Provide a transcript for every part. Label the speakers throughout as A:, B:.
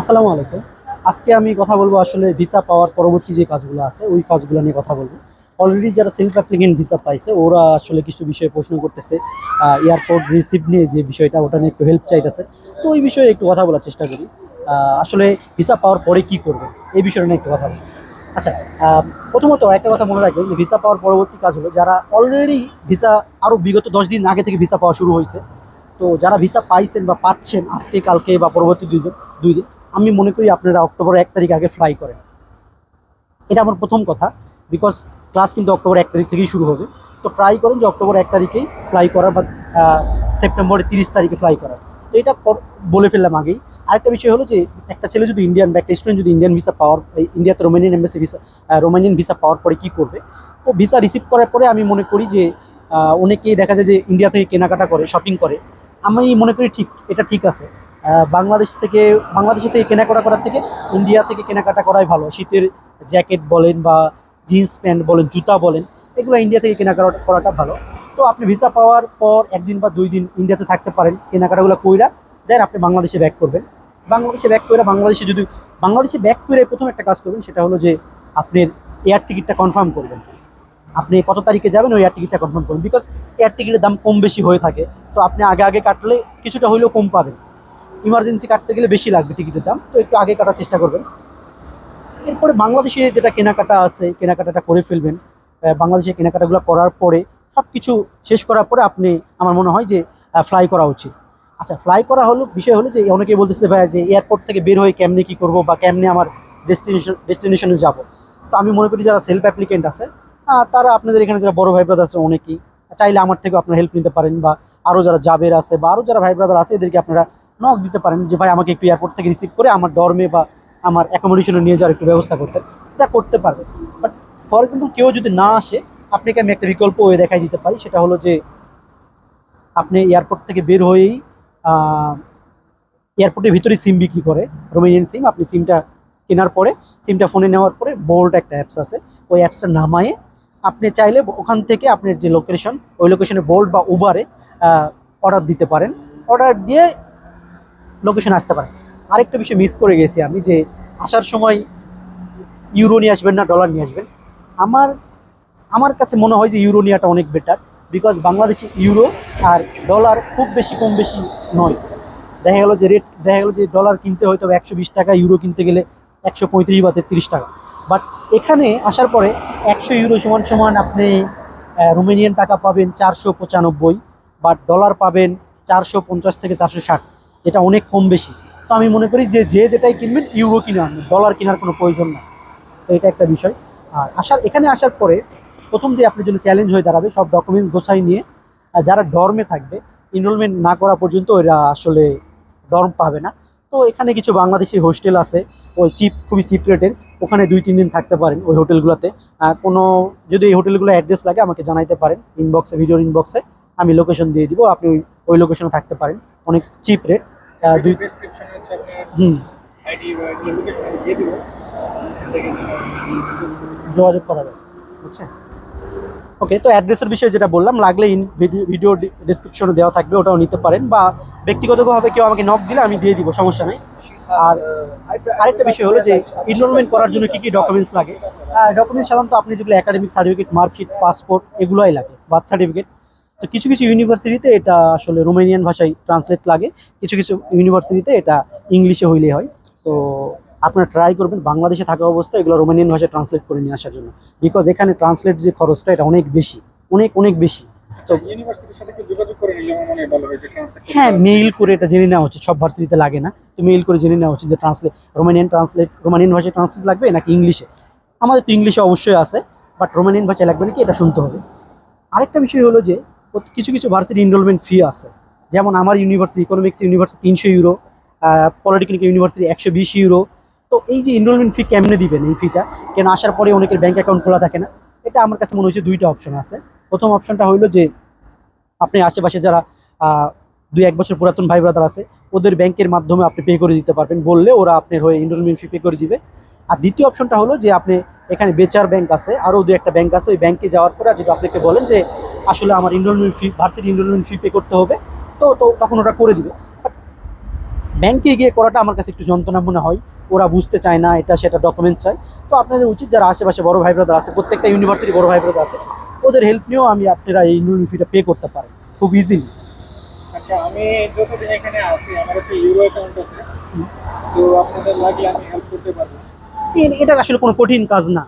A: আসসালামু আলাইকুম। আজকে আমি কথা বলব আসলে ভিসা পাওয়ার পরবর্তী যে কাজগুলো আছে, ওই কাজগুলো নিয়ে কথা বলব। অলরেডি যারা সেলফ অ্যাপ্লিকেন্ট ভিসা পাইছে, ওরা আসলে কিছু বিষয়ে প্রশ্ন করতেছে এয়ারপোর্ট রিসিভ নিয়ে যে বিষয়টা, ওটা নিয়ে একটু হেল্প চাইতেছে। তো ওই বিষয়ে একটু কথা বলার চেষ্টা করি। আসলে ভিসা পাওয়ার পরে কি করবে এই বিষয়টা নিয়ে একটু কথা বলি। আচ্ছা প্রথমত একটা কথা মনে রাখবেন যে ভিসা পাওয়ার পরবর্তী কাজ হলো, যারা অলরেডি ভিসা আরও বিগত দশ দিন আগে থেকে ভিসা পাওয়া শুরু হয়েছে, তো যারা ভিসা পাইছেন বা পাচ্ছেন আজকে, কালকে বা পরবর্তী দুই দিন দুই দিন আমি মনে করি আপনারা অক্টোবর এক তারিখ আগে ফ্লাই করেন। এটা আমার প্রথম কথা বিকজ ক্লাস কিন্তু অক্টোবর এক তারিখ থেকেই শুরু হবে। তো ট্রাই করেন যে অক্টোবর এক তারিখেই ফ্লাই করা বা সেপ্টেম্বরের তিরিশ তারিখে ফ্লাই করা তো এটা বলে ফেললাম আগেই। আরেকটা বিষয় হলো যে, একটা ছেলে যদি ইন্ডিয়ান বা একটা স্টুডেন্ট যদি ইন্ডিয়ান ভিসা পাওয়ার ইন্ডিয়াতে Romanian embassy visa Romanian visa পাওয়ার পরে কী করবে? ও ভিসা রিসিভ করার পরে আমি মনে করি যে অনেকেই দেখা যায় যে ইন্ডিয়া থেকে কেনাকাটা করে শপিং করে। আমি মনে করি ঠিক, এটা ঠিক আছে। বাংলাদেশ থেকে, বাংলাদেশে থেকে কেনাকাটা করার থেকে ইন্ডিয়া থেকে কেনাকাটা করাই ভালো। শীতের জ্যাকেট বলেন বা জিন্স প্যান্ট বলেন, জুতা বলেন, এগুলো ইন্ডিয়া থেকে কেনাকাটা করাটা ভালো। তো আপনি ভিসা পাওয়ার পর একদিন বা দুই দিন ইন্ডিয়াতে থাকতে পারেন, কেনাকাটাগুলো কইরা, দেন আপনি বাংলাদেশে ব্যাক করবেন। বাংলাদেশে ব্যাক করে বাংলাদেশে যদি, বাংলাদেশে ব্যাক করে প্রথম একটা কাজ করবেন, সেটা হলো যে আপনার এয়ার টিকিটটা কনফার্ম করবেন। আপনি কত তারিখে যাবেন, ওই এয়ার টিকিটটা কনফার্ম করুন বিকজ এয়ার টিকিটের দাম কম বেশি হয়ে থাকে। তো আপনি আগে আগে কাটলে কিছুটা হলেও কম পাবেন। ইমার্জেন্সি কাটতে গেলে বেশি লাগবে টিকিটের দাম, তো একটু আগে কাটার চেষ্টা করবেন। এরপরে বাংলাদেশে যেটা কেনাকাটা আছে, কেনাকাটাটা করে ফেলবেন বাংলাদেশে কেনাকাটাগুলো করার পরে সব কিছু শেষ করার পরে আপনি, আমার মনে হয় যে ফ্লাই করা উচিত। আচ্ছা ফ্লাই করা হলো, বিষয় হলো যে, অনেকেই বলতেছে ভাই যে এয়ারপোর্ট থেকে বের হয়ে কেমনে কী করব বা কেমনে আমার ডেস্টিনেশন ডেস্টিনেশনে যাব? তো আমি মনে করি যারা সেলফ অ্যাপ্লিকেন্ট আছে তারা আপনাদের এখানে যারা বড় ভাই ব্রাদার আছে অনেকেই, চাইলে আমার থেকে আপনারা হেল্প নিতে পারেন বা আরও যারা জাবের আছে বা আরও যারা ভাই ব্রাদার আছে, এদেরকে আপনারা নক দিতে পারেন যে, ভাই, আমাকে একটু এয়ারপোর্ট থেকে রিসিভ করে আমার ডরমে বা আমার অ্যাকোমোডেশনে নিয়ে যাওয়ার একটু ব্যবস্থা করতেন এটা করতে পারবে। বাট ফর এক্সাম্পল কেউ যদি না আসে, আপনাকে আমি একটা বিকল্প ওয়ে দেখাই দিতে পারি। সেটা হলো যে, আপনি এয়ারপোর্ট থেকে বের হয়েই এয়ারপোর্টের ভিতরে সিম বিক্রি করে রোমেনিয়ান সিম আপনি সিমটা কেনার পরে সিমটা ফোনে নেওয়ার পরে বোল্ট একটা অ্যাপস আছে। ওই অ্যাপসটা নামায়ে, আপনি চাইলে ওখান থেকে আপনার যে লোকেশন ওই লোকেশনে বোল্ট বা উবারে অর্ডার দিতে পারেন। অর্ডার দিয়ে লোকেশন আসতে পারেন আরেকটা বিষয় মিস করে গেছি আমি যে আসার সময় ইউরো নিয়ে আসবেন না ডলার নিয়ে আসবেন। আমার আমার কাছে মনে হয় যে ইউরো নেওয়াটা অনেক বেটার বিকজ বাংলাদেশি ইউরো আর ডলার খুব বেশি কম বেশি নয়। দেখা গেল যে রেট দেখা গেল যে ডলার কিনতে হয়তো একশো বিশ টাকা ইউরো কিনতে গেলে একশো পঁয়ত্রিশ বা তেত্রিশ টাকা। বাট এখানে আসার পরে একশো ইউরো সমান সমান আপনি রোমেনিয়ান টাকা পাবেন চারশো পঁচানব্বই বাট ডলার পাবেন চারশো পঞ্চাশ থেকে চারশো ষাট। যেটা অনেক কম বেশি। তো আমি মনে করি যে যে যেটাই কিনবেন ইউরো কিনে আনবেন। ডলার কেনার কোনো প্রয়োজন না তো এটা একটা বিষয়। আর আসার, এখানে আসার পরে প্রথম যে আপনার জন্য চ্যালেঞ্জ হয়ে দাঁড়াবে, সব ডকুমেন্টস গোছাই নিয়ে যারা ডর্মে থাকবে এনরোলমেন্ট না করা পর্যন্ত ওরা আসলে ডর্ম পাবে না। তো এখানে কিছু বাংলাদেশি হোস্টেল আছে, ওই চিপ খুবই চিপ রেটের ওখানে দুই, তিন দিন থাকতে পারেন ওই হোটেলগুলোতে কোনো, যদি এই হোটেলগুলো অ্যাড্রেস লাগে, আমাকে জানাইতে পারেন ইনবক্সে ভিডিওর ইনবক্সে আমি লোকেশন দিয়ে দিব, আপনি ওই ওই লোকেশনে থাকতে পারেন। অনেক চিপ রেট দুই হুম। যোগাযোগ করা যায় বুঝছেন ওকে তো অ্যাড্রেসের বিষয়ে যেটা বললাম লাগলে ইন ভিডিও ডিসক্রিপশনে দেওয়া থাকবে ওটাও নিতে পারেন বা ব্যক্তিগতভাবে কেউ আমাকে নক দিলে আমি দিয়ে দিব সমস্যা নেই। আর আরেকটা বিষয় হলো যে এনরোলমেন্ট করার জন্য কি কি ডকুমেন্টস লাগে? ডকুমেন্টস সাধারণত আপনি যেগুলো একাডেমিক সার্টিফিকেট মার্কশিট পাসপোর্ট এগুলোই লাগে বার্থ সার্টিফিকেট তো কিছু কিছু ইউনিভার্সিটিতে এটা আসলে রোমানিয়ান ভাষায় ট্রান্সলেট লাগে কিছু কিছু ইউনিভার্সিটিতে এটা ইংলিশে হইলে হয়। তো আপনারা ট্রাই করবেন বাংলাদেশে থাকা অবস্থায় এগুলো রোমানিয়ান ভাষায় ট্রান্সলেট করে নিয়ে আসার জন্য। বিকজ এখানে ট্রান্সলেট যে খরচটা এটা অনেক বেশি অনেক অনেক বেশি।
B: তো ইউনিভার্সিটির সাথে যোগাযোগ করে নিলে মনে হয় ভালো
A: হ্যাঁ মেইল করে এটা জেনে নেওয়া উচিত সব ভার্সিটিতে লাগে না। তো মেইল করে জেনে নেওয়া উচিত যে ট্রান্সলেট রোমানিয়ান ট্রান্সলেট রোমানিয়ান ভাষায় ট্রান্সলেট লাগবে নাকি ইংলিশে আমাদের তো ইংলিশে অবশ্যই আছে বাট রোমানিয়ান ভাষায় লাগবে নাকি এটা শুনতে হবে। আরেকটা বিষয় হলো যে কিছু কিছু ভার্সিটি এনরোলমেন্ট ফি আছে। যেমন আমার ইউনিভার্সিটি ইকোনমিক্স ইউনিভার্সিটি তিনশো ইউরো পলিটেকনিক ইউনিভার্সিটি একশো বিশ ইউরো তো এই যে এনরোলমেন্ট ফি কেমনে দিবেন এই ফিটা কেন আসার পরে অনেকের ব্যাঙ্ক অ্যাকাউন্ট খোলা থাকে না? এটা আমার কাছে মনে হচ্ছে দুইটা অপশন আছে। প্রথম অপশনটা হলো যে, আপনি আশেপাশে যারা দুই এক বছর পুরাতন ভাই ব্রাদার আছে, ওদের ব্যাংকের মাধ্যমে আপনি পে করে দিতে পারবেন। বললে ওরা আপনার হয়ে এনরোলমেন্ট ফি পে করে দিবে। আর দ্বিতীয় অপশনটা হলো যে, আপনি এখানে বেচার ব্যাংক আছে আরও দু একটা ব্যাংক আছে, ওই ব্যাংকে যাওয়ার পরে যদি আপনাকে বলেন যে আসলে আমার enrolment fee varsity enrolment fee pay করতে হবে। তো তো তখন ওরা করে দিবে। ব্যাংকে গিয়ে করাটা আমার কাছে একটু যন্ত্রণা মনে হয়। ওরা বুঝতে চায় না এটা সেটা ডকুমেন্ট চায়। তো আপনাদের উচিত যারা আশেপাশে বড় ভাই ব্রাদার আছে প্রত্যেকটা ইউনিভার্সিটি বড় ভাই ব্রাদার আছে ওদের হেল্প নিয়েও আমি আপনারা এই ইউনিভার্সিটি ফিটা পে করতে পারেন। খুব ইজিলি
B: আচ্ছা আমি যতদিন এখানে আছি আমার হচ্ছে ইউরো অ্যাকাউন্ট আছে। তো আপনাদের লাগলে আমি হেল্প করতে পারব।
A: এটা আসলে কোনো কঠিন কাজ না।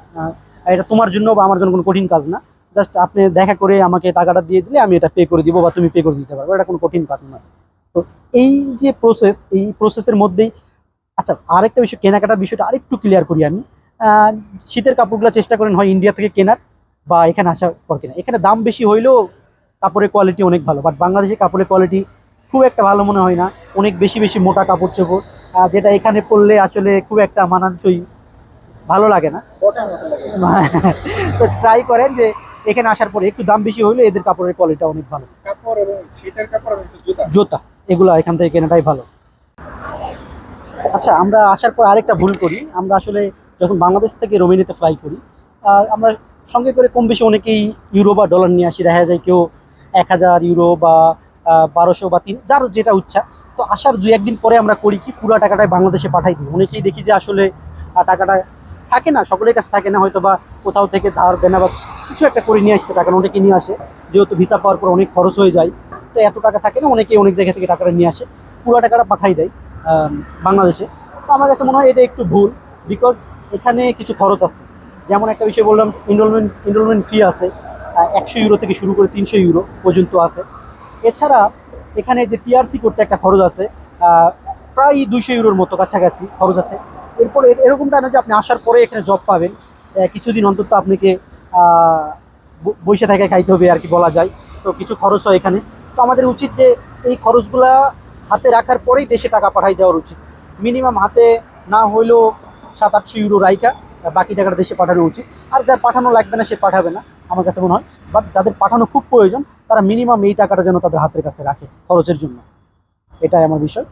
A: এটা তোমার জন্য বা আমার জন্য কোনো কঠিন কাজ না। জাস্ট আপনি দেখা করে আমাকে টাকাটা দিয়ে দিলে আমি এটা পে করে দিব বা তুমি পে করে দিতে পারবে এটা কোনো কঠিন কাজ নয়। তো এই যে প্রসেস এই প্রসেসের মধ্যেই আচ্ছা আরেকটা বিষয় কেনাকাটার বিষয়টা আরেকটু ক্লিয়ার করি আমি। শীতের কাপড়গুলো চেষ্টা করেন হয় ইন্ডিয়া থেকে কেনার বা এখানে আসার পর কেনা এখানে দাম বেশি হইলেও কাপড়ের কোয়ালিটি অনেক ভালো। বাট বাংলাদেশের কাপড়ের কোয়ালিটি খুব একটা ভালো মনে হয় না। অনেক বেশি বেশি মোটা কাপড় চোপড় যেটা এখানে পরলে আসলে খুব একটা মানানসই ভালো লাগে না। তো ট্রাই করেন যে এখানে আসার পরে একটু দাম বেশি হইলে এদের কাপড়ের কোয়ালিটি অনেক ভালো।
B: কাপড় এবং শীতের কাপড় এবং জুতা।
A: জুতা এগুলো এখান থেকে কেনাটাই ভালো। আচ্ছা আমরা আসার পর আরেকটা ভুল করি। আমরা আসলে যখন বাংলাদেশ থেকে রোমেনিতে ফ্লাই করি আমরা সঙ্গে করে কম বেশি অনেকেই ইউরো বা ডলার নিয়ে আসি। দেখা যায় কেউ এক হাজার ইউরো বা বারোশো বা তিন যার যেটা ইচ্ছা। তো আসার দুই একদিন পরে আমরা করি কি পুরো টাকাটাই বাংলাদেশে পাঠাই দিই। অনেকেই দেখি যে আসলে টাকাটা থাকে না, সকলের কাছে থাকে না হয়তো বা কোথাও থেকে ধার দেনা বা কিছু একটা করে নিয়ে আসছে টাকা অনেকে নিয়ে আসে। যেহেতু ভিসা পাওয়ার পর অনেক খরচ হয়ে যায়, তো এত টাকা থাকে না অনেকে অনেক জায়গা থেকে টাকাটা নিয়ে আসে। পুরো টাকাটা পাঠাই দেয় বাংলাদেশে। তো আমার কাছে মনে হয় এটা একটু ভুল বিকজ এখানে কিছু খরচ আছে। যেমন একটা বিষয় বললাম ইনরোলমেন্ট ইনরোলমেন্ট ফি আছে একশো ইউরো থেকে শুরু করে তিনশো ইউরো পর্যন্ত আছে। এছাড়া এখানে যে টিআরসি করতে একটা খরচ আছে প্রায় দুইশো ইউরোর মতো কাছাকাছি খরচ আছে। এরপর এরকমটা না যে আপনি আসার পরে এখানে জব পাবেন কিছুদিন অন্তত আপনাকে বসে থেকে খাইতে হবে আর কি বলা যায়। তো কিছু খরচ হয় এখানে। তো আমাদের উচিত যে এই খরচগুলা হাতে রাখার পরেই দেশে টাকা পাঠাই দেওয়ার উচিত। মিনিমাম হাতে না হইলেও সাত আটশো ইউরো রাইকা বাকি টাকাটা দেশে পাঠানো উচিত। আর যার পাঠানো লাগবে না, সে পাঠাবে না, আমার কাছে মনে হয়। বাট যাদের পাঠানো খুব প্রয়োজন, তারা মিনিমাম এই টাকাটা যেন তাদের হাতের কাছে রাখে খরচের জন্য। এটাই আমার বিষয়।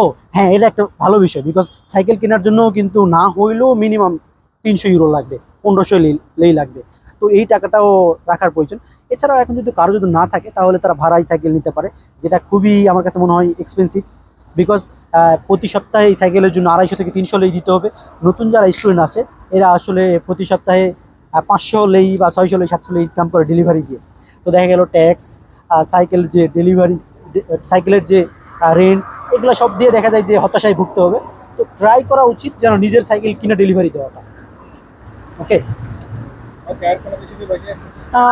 A: ও হ্যাঁ এটা একটা ভালো বিষয় বিকজ সাইকেল কেনার জন্য কিন্তু না হইলেও মিনিমাম তিনশো ইউরো লাগবে পনেরোশো লেই লাগবে। তো এই টাকাটাও রাখার প্রয়োজন। এছাড়াও এখন যদি কারও যদি না থাকে তাহলে তারা ভাড়ায় সাইকেল নিতে পারে যেটা খুবই আমার কাছে মনে হয় এক্সপেন্সিভ বিকজ প্রতি সপ্তাহে এই সাইকেলের জন্য আড়াইশো থেকে তিনশো লেই দিতে হবে। নতুন যারা স্টুডেন্ট আসে এরা আসলে প্রতি সপ্তাহে পাঁচশো লেই বা ছয়শো লেই সাতশো লেই ইনকাম করে ডেলিভারি দিয়ে। তো দেখা গেল ট্যাক্স সাইকেল যে ডেলিভারি সাইকেলের যে রেন্ট এগুলো সব দিয়ে দেখা যায় যে হতাশায় ভুগতে হবে। তো ট্রাই করা উচিত যেন নিজের সাইকেল কিনে ডেলিভারি দেওয়াটা। ওকে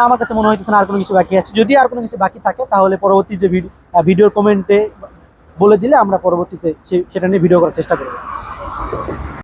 A: আমার কাছে মনে হইতেছে না আর কোনো কিছু বাকি আছে। যদি আর কোনো কিছু বাকি থাকে তাহলে পরবর্তী যে ভিডিওর কমেন্টে বলে দিলে আমরা পরবর্তীতে সেটা নিয়ে ভিডিও করার চেষ্টা করব।